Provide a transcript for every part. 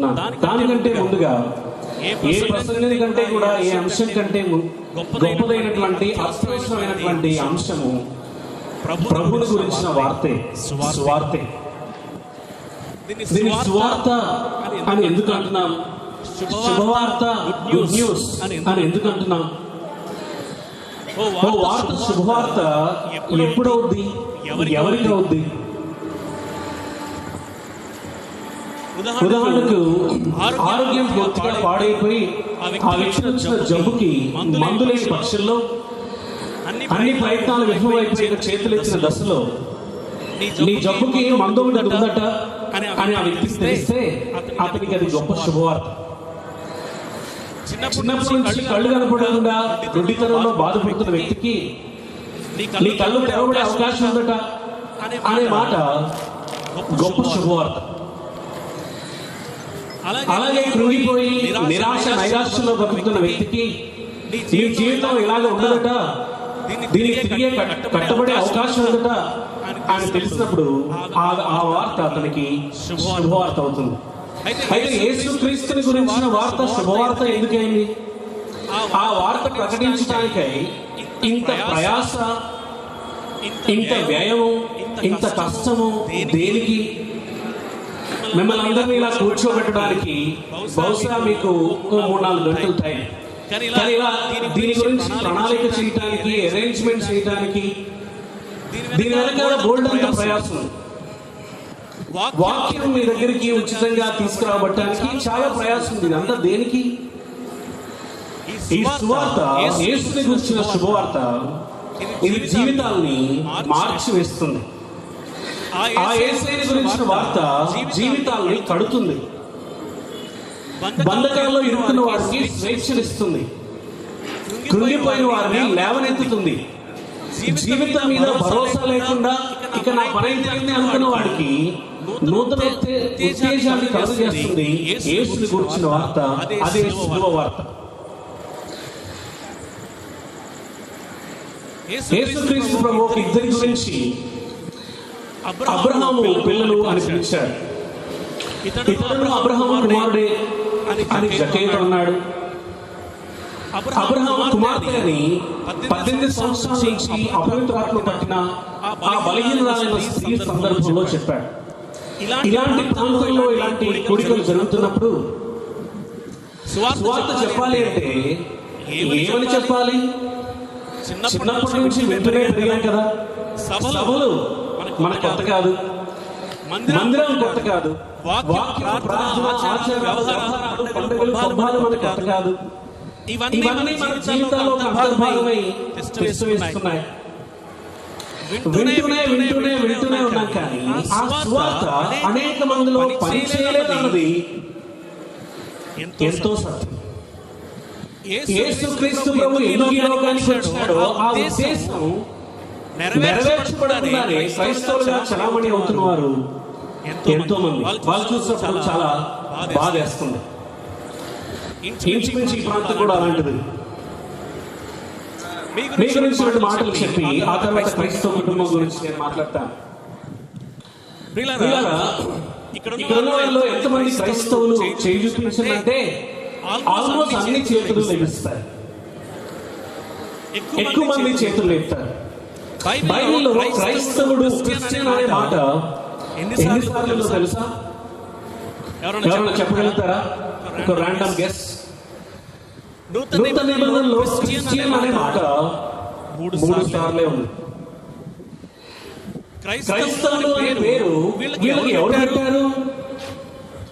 దానికంటే ముందుగా ఏ ప్రసంగం కంటే కూడా ఏ అంశం కంటే గొప్పదైనటువంటి అస్పష్టమైనటువంటి అంశము. ప్రభుని గురించిన వార్తే. స్వార్థే. దీన్ని సువార్త అని ఎందుకు అంటున్నాం? శుభవార్త గుడ్ న్యూస్ అని ఎందుకు అంటున్నాం? ఓ వార్త శుభవార్త ఎప్పుడవుద్ది? ఎవరికి అవుద్ది? ఉదాహరణకు ఆరోగ్యం పూర్తిగా పాడైపోయి ఆ వ్యక్తి వచ్చిన జబ్బుకి మందు లేని పక్షంలో అన్ని ప్రయత్నాలు విఫలమైపోయిన చేతులెత్తిన దశలో నీ జబ్బుకి మందు ఉందట అని ఆ వ్యక్తికి తెలిస్తే అతనికి అది గొప్ప శుభవార్త. చిన్నప్పటి నుంచి కళ్ళు కనపడకుండా గుడ్డితనంలో బాధపడుతున్న వ్యక్తికి నీ కళ్ళు తెరవబడే అవకాశం ఉందట అనే మాట గొప్ప శుభవార్త. అలాగే కృంగిపోయి నిరాశ నైరాశ్యంలో బతుకుతున్న వ్యక్తికి నీ జీవితం ఇలాగ ఉండదట దీనికి తిరిగే కట్- కట్టబడే అవకాశం ఉందట. అని తెలిసినప్పుడు ఆ ఆ వార్త అతనికి శుభవార్త. అవుతుంది. అయితే యేసు క్రీస్తుని గురించిన వార్త శుభవార్త ఎందుకైంది? ఆ వార్త ప్రకటించడానికై ఇంత ప్రయాస ఇంత వ్యయము ఇంత కష్టము దేనికి? మిమ్మల్ని అందరినీ ఇలా కూర్చోబెట్టడానికి బహుశా మీకు మూడు నాలుగు గంటలు టైం కానీ ఇలా దీని గురించి ప్రణాళిక చేయడానికి అరేంజ్మెంట్ చేయడానికి దీని వెనకాల బోల్డ్ అంత ప్రయాసం. వాక్యం మీ దగ్గరికి ఉచితంగా తీసుకురాబట్టడానికి చాలా ప్రయాసం. ఉంది. ఇదంతా దేనికి? ఈ సువార్త యేసుని గురించిన శుభవార్త ఇది జీవితాల్ని మార్చి వేస్తుంది ఆ గురించిన వార్త జీవితాల్ని కడుతుంది. బంధకాల్లో ఇరుక్కున్న వారికి స్వేచ్ఛనిస్తుంది. కృంగిపోయిన వారిని లేవనెత్తుతుంది. జీవితం మీద భరోసా లేకుండా ఇక నా పని అయిపోయింది అనుకున్న వాడికి నూతన ఉత్తే- ఉత్తేజాన్ని కలుగజేస్తుంది. యేసుని గురించిన వార్త. అదే శుభ వార్త యేసుక్రీస్తు ప్రభు ఇద్దరి గురించి అబ్రహాము పిల్లలు అని పిలిచాడు ఇతరులు అబ్రహాము కుమారుడే అని జకేత అన్నాడు. అబ్రహాం కుమార్తె అని పద్దెనిమిది సంవత్సరాల నుంచి అపవిత్రాత్మ పట్టిన ఆ బలహీనరాలైన స్త్రీ సందర్భంలో చెప్పాడు. ఇలాంటి ప్రాంతంలో ఇలాంటి కోడికలు జరుగుతున్నప్పుడు స్వార్థ చెప్పాలి అంటే ఏమని చెప్పాలి? చిన్నప్పటి నుంచి వింటూనే పెరిగాం కదా. సభలు. మన కొత్త కాదు. మందిరం కొత్త కాదు. వాక్యం ప్రార్థన ఆచార వ్యవహారాలు పండుగలు పబ్బాలు మన కొత్త కాదు. ఇవన్నీ మన జీవితాల్లో ఒక అంతర్భాగమై విస్తున్నాయి. వింటూనే వింటూనే వింటూనే ఉన్నాం కానీ ఆ స్వార్థ అనేక మందిలో పని చేయలేదన్నది ఎంతో సత్యం. యేసుక్రీస్తు ప్రభు ఎందుకు ఈ లోకానికి వచ్చాడో ఆ ఉద్దేశం నెరవేర్చబడకుండానే క్రైస్తవులుగా చలామణి అవుతున్న వారు ఎంతో మంది వాళ్ళు చూసినప్పుడు చాలా బాధేస్తుంది. ఇంచుమించు ఈ ప్రాంతం కూడా అలాంటిది. మీ గురించి మాటలు చెప్పి ఆ తర్వాత క్రైస్తవ కుటుంబం గురించి నేను మాట్లాడతాను ఇక్కడ ఉన్న వాళ్ళలో ఎంతమంది క్రైస్తవులు చేయి ఆల్మోస్ట్ అన్ని చేతులు లభిస్తాయి ఎక్కువ మంది చేతులు లేపుతారు. బైబిల్లో క్రైస్తవుడు క్రిస్టియన్ అనే మాట ఎన్నిసార్లు తెలుసా? ఎవరైనా చెప్పగలుగుతారా? ఒక ర్యాండమ్ గెస్ నూతన నిబంధనలో క్రిస్టియన్ అనే మాట మూడు సార్లే ఉంది. క్రైస్తవులు అనే పేరు వీళ్ళకి ఎవరు పెట్టారు?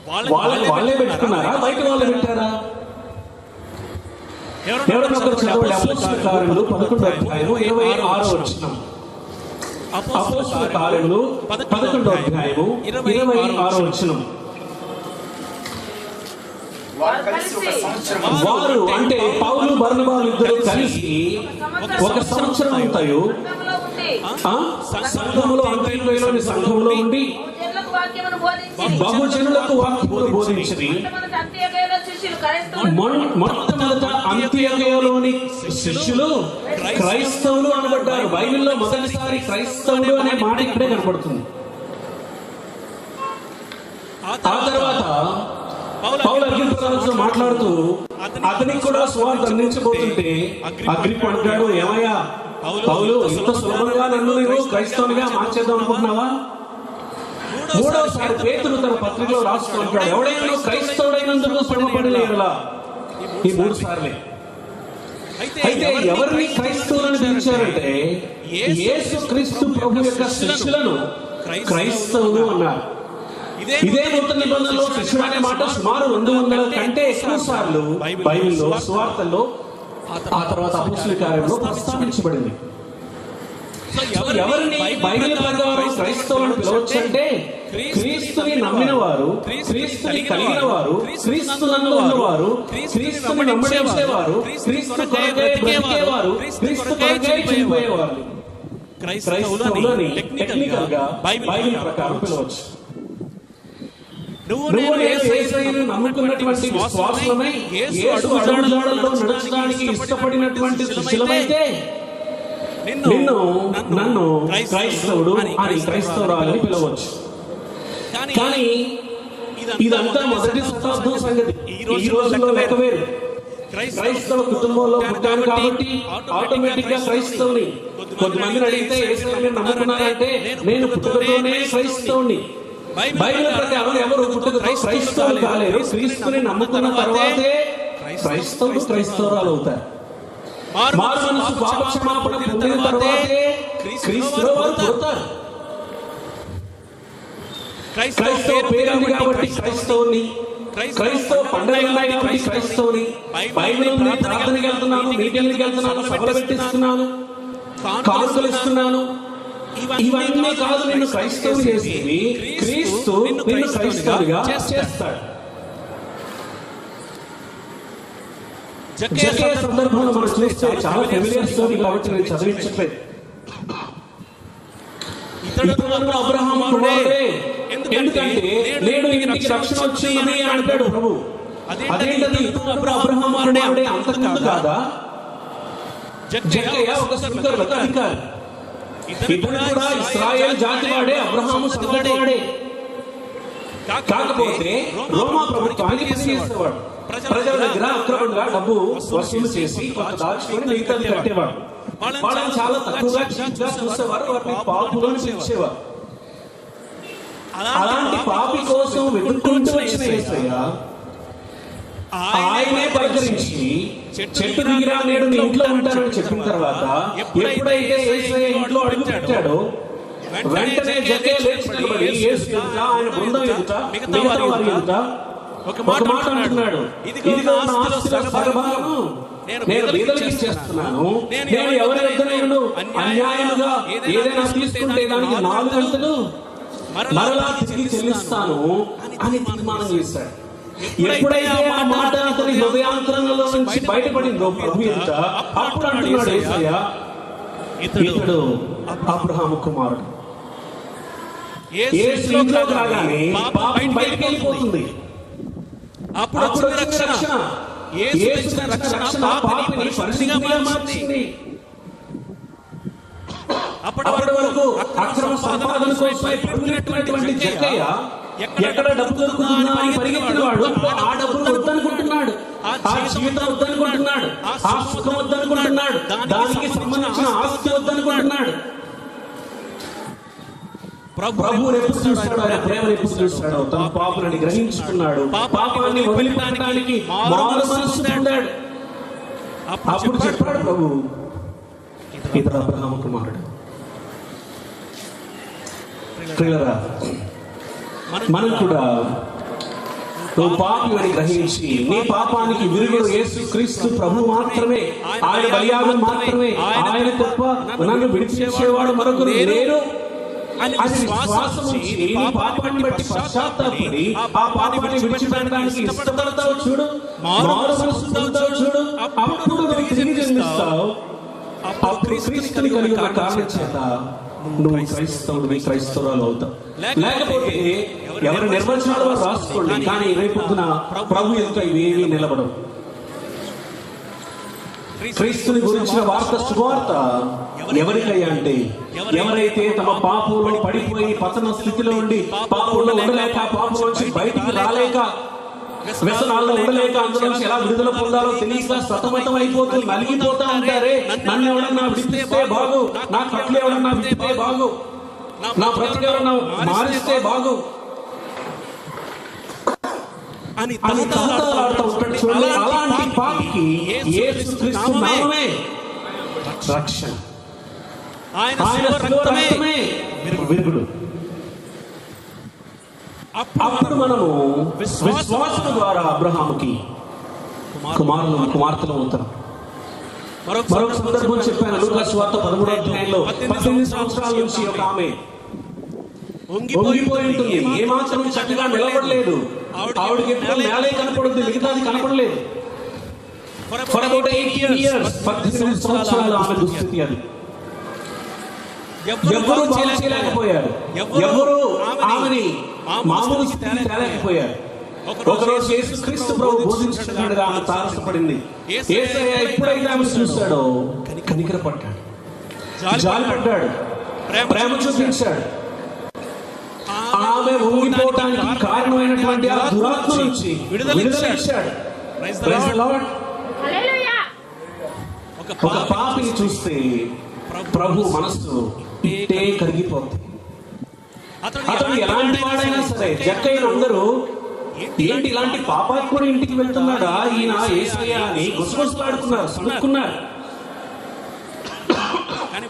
వాళ్ళకి వాళ్ళే పెట్టుకున్నారా? బయట వాళ్ళు పెట్టారా? ఎవరైనా ఒకరు చదవండి. అపోస్తుల కార్యములు పదకొండు అధ్యాయము ఇరవై ఆరో వచ్చినాం అపోస్తుల కార్యములు పదకొండో అధ్యాయము ఇరవై ఆరో వచ్చినాం వారు అంటే పౌలు బర్ణబాలు ఇద్దరు కలిసి ఒక సంవత్సరం సంఘంలో ఆ? సంఘములో అంత్యోదయలోని సంఘములో ఉండి బహుజనులకు వాక్యములు బోధించి మొట్టమొదటి అంత్యవేళ శిష్యులు క్రైస్తవులు అనబడ్డారు. బైబిల్లో మొదటిసారి క్రైస్తవుడు అనే మాట ఇక్కడే కనపడుతుంది. ఆ తర్వాత పౌలు అగ్రిపరాజు మాట్లాడుతూ అతనికి కూడా సువార్త అందించబోతుంటే అగ్రిప్ అంటాడు ఏమయ్యా పౌలు ఇంత సులభంగా నన్ను నీవు క్రైస్తవునిగా మార్చేద్దాం అనుకుంటున్నావా? మూడవసారి పేతులు తన పత్రికలో రాసుకుంటాడు ఎవడైనా క్రైస్తవుడైనందుకు శ్రమపడలేరులా? ఈ మూడు సార్లే. అయితే ఎవరిని క్రైస్తవులను పిలిచారంటే యేసు క్రీస్తు ప్రభు యొక్క శిష్యులను క్రైస్తవులు అన్నారు. ఇదే నూతన నిబంధనలో శిష్యుడు అనే మాట సుమారు రెండు వందల కంటే ఎక్కువ సార్లు బైబిల్లో సువార్తల్లో ఆ తర్వాత అపోస్తుల కార్యంలో ప్రస్తావించబడింది. ఎవరిని బైబిల్ ప్రకారం క్రైస్తవులను పిలవచ్చు అంటే క్రీస్తుని నమ్మిన వారు క్రీస్తుని కలిగిన వారు క్రీస్తునందు ఉన్నవారు క్రీస్తుని క్రీస్తు బ్రతికేవారు క్రీస్తు కొరకై చనిపోయేవారు. క్రైస్తవులని టెక్నికల్గా బైబిల్ ప్రకారం పిలవచ్చు. నువ్వు నమ్ముకున్నటువంటి విశ్వాసమై యేసు అడుగుజాడల్లో నడచడానికి ఇష్టపడినటువంటి శిష్యులమైతే నిన్ను నన్ను క్రైస్తవుడు అని క్రైస్తవురాలని పిలవచ్చు. కానీ ఇదంతా మొదటి శతాబ్దం సంగతి. ఈ రోజుల్లో లెక్క వేరు క్రైస్తవ కుటుంబంలో పుట్టాను కాబట్టి ఆటోమేటిక్గా క్రైస్తవుని. కొద్దిమందిని అడిగితే యేసయ్యను నమ్ముకున్నారంటే నేను పుట్టుకతోనే క్రైస్తవుని. బైబిల్ ప్రకారం ఎవరు పుట్టుకతో క్రైస్తవులు కాలేరు. క్రీస్తుని నమ్ముకున్న తర్వాతే క్రైస్తవులు క్రైస్తవురాలు అవుతారు. మారు మనసు పాప క్షమాపణ పొందిన తర్వాతే క్రీస్తులో వారు పుడతారు క్రైస్తవ పేరుంది కాబట్టి క్రైస్తవుని క్రైస్తవ ఉన్నాయి కాబట్టి క్రైస్తవుని బైబిల్ ఉంది ప్రార్థనకి వెళ్తున్నాను మీటింగ్కి వెళ్తున్నాను సభలు పెట్టిస్తున్నాను కానుకలు ఇస్తున్నాను ఇవన్నీ కాదు నిన్ను క్రైస్తవుని చేసేది క్రీస్తు నిన్ను క్రైస్తవునిగా చేస్తాడు. సందర్భంలో మనం చూస్తే చాలా ఫెమిలియర్ స్టోరీ కాబట్టి నేను చదివించట్లేదు ఇతడు అబ్రహాం కుమారుడే. ఎందుకంటే నేడు ఇంటికి రక్షణ వచ్చిందని అంటాడు ప్రభు. అదేంటది? ఇతడు అబ్రహాం కుమారుడే అంతకుముందు కాదా? జక్కయ్య ఒక స్పీకర్లకు అధికారి. ఇతడు కూడా ఇస్రాయేల్ జాతి వాడే అబ్రహాము సంతతి వాడే. కాకపోతే రోమా ప్రభుత్వానికి పనిచేసేవాడు. ప్రజల దగ్గర అక్రమంగా డబ్బు వసూలు చేసి కొంత దాచుకొని మిగతాది కట్టేవాడు వాళ్ళని చాలా తక్కువగా చీప్గా చూసేవారు వారిని పాపులు అని పిలిచేవారు అలాంటి పాపి కోసం వెతుక్కుంటూ వచ్చిన ఆయనే పరికరించి చెట్టు దిగిరా నేడు నీ ఇంట్లో ఉంటానని చెప్పిన తర్వాత ఎప్పుడైతే యేసయ్య ఇంట్లో అడుగు పెట్టాడో వెంటనే జకే లేచి నిలబడి ఎదుట ఆయన బృందం ఎదుట మిగతా వారి ఎదుట ఒక మాట అంటున్నాడు. ఆస్తిలో సగభాగము నేను బీదలకి ఇచ్చేస్తున్నాను నేను ఎవరి అన్యాయముగా ఏదైనా తీసుకుంటే దానికి నాలుగు గంటలు మరలా తిరిగి చెల్లిస్తాను. అని తీర్మానం చేశాడు. ఎప్పుడైతే ఆ మాట అతని హృదయాంతరంలో నుంచి బయటపడిందో ప్రభు ఎదుట అప్పుడు అంటున్నాడు యేసయ్య ఇతడు అబ్రహాము కుమారుడు. యేసు ఇంట్లోకి రాగానే పాపం బయటికి వెళ్ళిపోతుంది. అప్పుడు వచ్చిన వచ్చిన రక్షణ. యేసు ఇచ్చిన రక్షణ పాపిని పరిశుద్ధిగా మార్చింది అప్పటి వరకు అక్రమ సంపాదన కోసమై పరుగునెట్టినటువంటి జక్కయ్య ఎక్కడ డబ్బు దొరుకుతుందా అని పరిగెత్తిన వాడు ఆ వద్దనుకుంటున్నాడు. ఆ జీవితం వద్దనుకుంటున్నాడు. ఆ సుఖం వద్దనుకుంటున్నాడు. దానికి సంబంధించిన ఆస్తి వద్దనుకుంటున్నాడు. ప్రభు ఎప్పుడు చూస్తాడు ఆయన ప్రేమను ఎప్పుడు చూస్తాడు. తన పాపులని గ్రహించుకున్నాడు. పాపాన్ని వదిలిపెట్టడానికి మారు మనసు పొందాడు అప్పుడు చెప్పాడు ప్రభు. ఇతడు అబ్రహాము కుమారుడు. ప్రియులరా మనం కూడా నువ్వు పాపి అని గ్రహించి నీ పాపానికి విరుగుడు యేసు క్రీస్తు ప్రభు మాత్రమే ఆయన బలియాగం మాత్రమే ఆయన తప్ప నన్ను విడిపించేవాడు మరొకరు లేరు. అని విశ్వాసం ఉంచి నీ పాపాన్ని బట్టి పశ్చాత్తాపడి ఆ పాపాన్ని విడిచిపెట్టడానికి ఇష్టపడతావు చూడు. మారు మనసు పొందుతావు చూడు. అప్పుడు నువ్వు తిరిగి జన్మిస్తావు. అప్పుడు క్రీస్తుని కలిగి ఉన్న కారణం చేత నువ్వు క్రైస్తవుడివి క్రైస్తవురాలు అవుతావు. లేకపోతే ఎవరి నిర్వచనాలు రాసుకోండి. కానీ రేపొద్దున ప్రభు ఎదుట ఇవేమీ నిలబడవు. క్రీస్తుని గురించిన వార్త శుభవార్త ఎవరికయ్యా అంటే? ఎవరైతే తమ పాపంలో పడిపోయి పతన స్థితిలో ఉండి పాపంలో ఉండలేక పాపం నుంచి బయటికి రాలేక వ్యసనాల్లో ఉండలేక అందులో నుంచి ఎలా విడుదల పొందాలో తెలియక సతమతం అయిపోతూ నలిగిపోతా ఉంటారే? నన్ను ఎవడన్నా విడిపిస్తే బాగు? నా కట్లు ఎవడన్నా విడిపితే బాగు? నా బ్రతుకు ఎవరన్నా మారిస్తే బాగు? అని అని తహతలాడుతూ ఉంటాడు. చూడండి అలాంటి పాపికి యేసుక్రీస్తు నామమే. రక్షణ. ఆయన శిలువ రక్తమే విరుగుడు. అప్పుడు మనము విశ్వాసం ద్వారా అబ్రహాముకి కుమారులు. కుమార్తెలు అవుతాం. మరొక సందర్భం చెప్పాను. లూకాసు వార్త పదమూడో అధ్యాయంలో పద్దెనిమిది సంవత్సరాల నుంచి ఒక ఆమె వంగిపోయి ఉంటుంది. ఏ మాత్రం చక్కగా నిలబడలేదు. ఆవిడకి ఎప్పుడు నేలే కనపడుతుంది మిగతాది కనపడలేదు. ఫర్ అబౌట్ ఎయిటీన్ ఇయర్స్ పద్దెనిమిది సంవత్సరాలు ఆమె దుస్థితి అది. ఎవరు చేయలేకపోయారు. ఎవరు ఆమెని మామూలు స్థితిని తేలేకపోయారు. ఒకరోజు యేసు క్రీస్తు ప్రభు బోధించుతున్నాడుగా ఆమె తారసపడింది. ఏసయ్య ఎప్పుడైతే ఆమె చూశాడో కనికర పడ్డాడు జాలి పడ్డాడు. ప్రేమ చూపించాడు. ఆమె ఊగిపోవటానికి కారణమైనటువంటి ఆ దురాత్మ నుంచి విడుదల ఇచ్చాడు. ఒక పాపిని చూస్తే ప్రభు మనస్సు ఇట్టే కరిగిపోతుంది. అతడు ఎలాంటి వాడైనా సరే జక్కైన అందరూ ఏంటి ఇలాంటి పాపాత్ముడు ఇంటికి వెళ్తున్నాడా? ఈయన ఏసయ్య అని గుసగుసలాడుకున్నారు సనుక్కున్నారు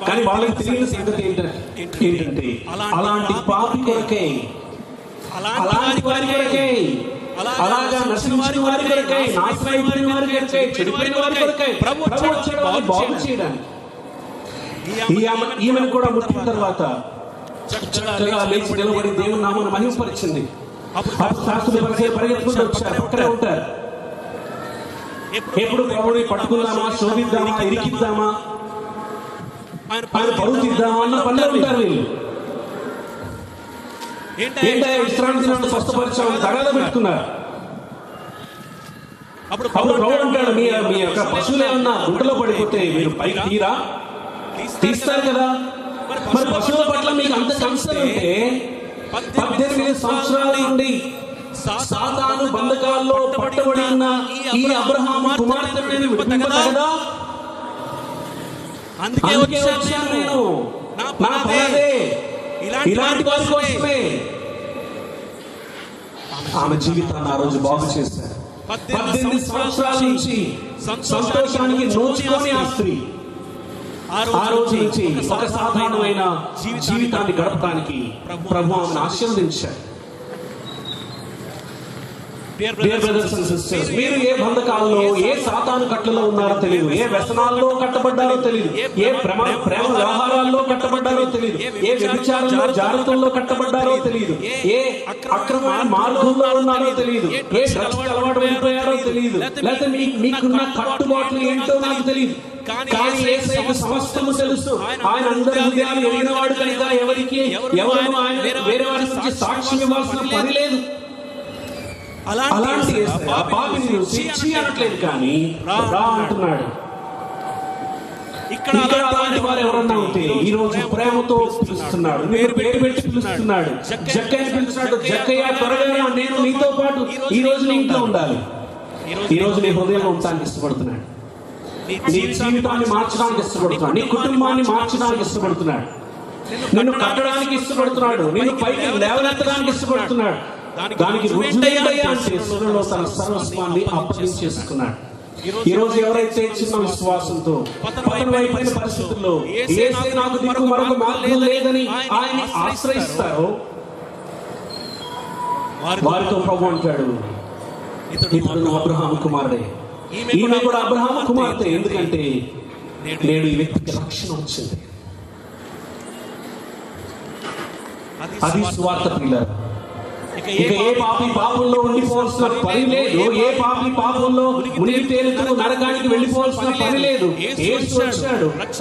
కానీ వాళ్ళకి తెలియని సంగతి ఏంటంటే ఏంటంటే అలాంటి పాపి కొరకే అలాంటి వారి కొరకే అలాగా నశించిన వారి కొరకే నాశనమైపోయిన వారి కొరకే చెడిపోయిన వారి కొరకే ప్రభు వచ్చాడు బాగు చేయడానికి. ఈమెను కూడా ముట్టిన తర్వాత చక్కగా లేచి నిలబడి దేవుని నామను మహిమపరిచింది. అప్పుడు శాస్త్రులు పరిచయం పరిగెత్తుకుంటూ వచ్చారు అక్కడే ఉంటారు. ఎప్పుడు ప్రభుని పట్టుకుందామా శోధిద్దామా ఇరికిద్దామా? ఆయన పరువు తీద్దామా అన్న పనిలో ఉంటారు వీళ్ళు. ఏంటంటే విశ్రాంతి నుండి స్వస్థపరిచామని తగాద పెట్టుకున్నారు అప్పుడు అంటాడు మీ మీ యొక్క పశువులు ఏమన్నా గుంటలో పడిపోతే మీరు పైకి తీరా? తీస్తారు కదా. మరి పశువుల పట్ల మీకు అంత కన్సర్న్ ఉంటే పద్దెనిమిది సంవత్సరాల నుండి సాతాను బంధకాల్లో పట్టబడి ఉన్న ఈ అబ్రహాము నేను విడిపింపగలదా అందుకే వచ్చాను వచ్చాను నేను. నేను. నా పనదే ఇలాంటి వారి కోసమే. ఆమె జీవితాన్ని ఆ రోజు బాగు చేశారు. పద్దెనిమిది సంవత్సరాల నుంచి సంతోషానికి నోచుకొని ఆ స్త్రీ. ఆ రోజు నుంచి ఒక సాధారణమైన జీవితాన్ని గడపడానికి ప్రభు ఆమెను ఆశీర్వదించారు. మీరు ఏ బంధకాల్లో ఏ సాతాను కట్లలో ఉన్నారో తెలియదు ఏ వ్యసనాల్లో కట్టబడ్డారో తెలియదు ఏ ప్రేమ ప్రేమ వ్యవహారాల్లో కట్టబడ్డారో తెలియదు ఏ వ్యభిచారంలో జాగ్రత్తల్లో కట్టబడ్డారో తెలియదు ఏ అక్రమమైన మార్గంలో ఉన్నారో తెలియదు ఏ డ్రగ్స్ అలవాటు పడిపోయారో తెలియదు లేకపోతే మీకున్న కట్టుబాట్లు ఏంటో నాకు తెలియదు కానీ ఏసైకు సమస్తము తెలుసు. ఆయన అందరి హృదయాలు కనుక ఎవరికి? ఎవరు ఆయన వేరే వారి సాక్ష్యం ఇవ్వాల్సిన పని లేదు. అలాంటి ఆ పాపిని నువ్వు శిక్షి అనట్లేదు కానీ రా అంటున్నాడు. ఇక్కడ అలాంటి వారు ఎవరన్నా ఉంటే ఈ రోజు ప్రేమతో పిలుస్తున్నాడు. పేరు పేరు పెట్టి పిలుస్తున్నాడు. జక్కయ్య పిలుస్తున్నాడు. జక్కయ్య త్వరగా నేను నీతో పాటు ఈ రోజు నీ ఇంట్లో ఉండాలి. ఈ రోజు నీ హృదయంలో ఇష్టపడుతున్నాడు. నీ జీవితాన్ని మార్చడానికి ఇష్టపడుతున్నాడు. నీ కుటుంబాన్ని మార్చడానికి ఇష్టపడుతున్నాడు. నిన్ను కట్టడానికి ఇష్టపడుతున్నాడు. నిన్ను పైకి లేవనెత్తడానికి ఇష్టపడుతున్నాడు. దానికి రుజువేంటయ్యా తన సర్వస్వాన్ని అప్పగించేసుకున్నాడు ఈ రోజు ఎవరైతే చిన్న విశ్వాసంతో పతనమైపోయిన పరిస్థితుల్లో ఏసే నాకు దిక్కు మరొక మార్గం లేదని ఆయన ఆశ్రయిస్తారో. వారితో ప్రభు అంటాడు. ఇతడు అబ్రహాం కుమారుడే. ఈమె కూడా అబ్రహాం కుమార్తె. ఎందుకంటే నేడు ఈ వ్యక్తికి రక్షణ వచ్చింది. అది స్వార్థ పిల్లలు ఇక ఏ పాపి పాపంలో ఉండిపోవాల్సిన పని లేదు. ఏ పాపి పాపంలో మునిగి తేలుతూ నరకానికి వెళ్ళిపోవాల్సిన పని లేదు.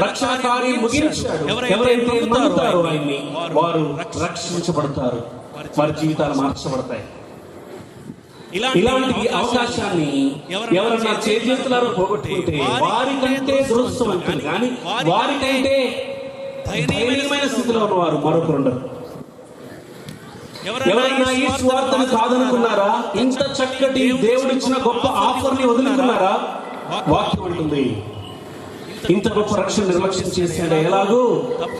రక్షణ కార్యం ముగించాడు ఎవరైతే నమ్ముతారో ఆయన్ని వారు రక్షించబడతారు. వారి జీవితాలు మార్చబడతాయి. ఇలాంటి అవకాశాన్ని ఎవరన్నా చేతులారో పోగొట్టుకుంటే వారికంటే దురదృష్టవంతులు కానీ వారికంటే స్థితిలో ఉన్నవారు మరొకరు ఉండరు ఎవరైనా ఈ స్వార్థను కాదనుకున్నారా? ఇంత చక్కటి దేవుడిచ్చిన గొప్ప ఆఫర్ని వదులుకున్నారా? వాక్యం అంటుంది. ఇంత గొప్ప రక్షణ నిర్లక్ష్యం చేసాడు ఎలాగూ?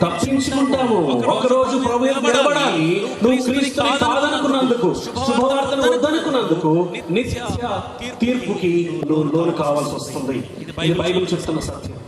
తప్పించుకుంటాము. ఒకరోజు ప్రభు నిలబడాలి. నువ్వు క్రీస్తుని కాదనుకున్నందుకు శుభవార్తను వద్దనుకున్నందుకు నిత్య తీర్పుకి నువ్వు లోను కావాల్సి వస్తుంది. ఇది బైబిల్ చెప్తున్న సత్యం.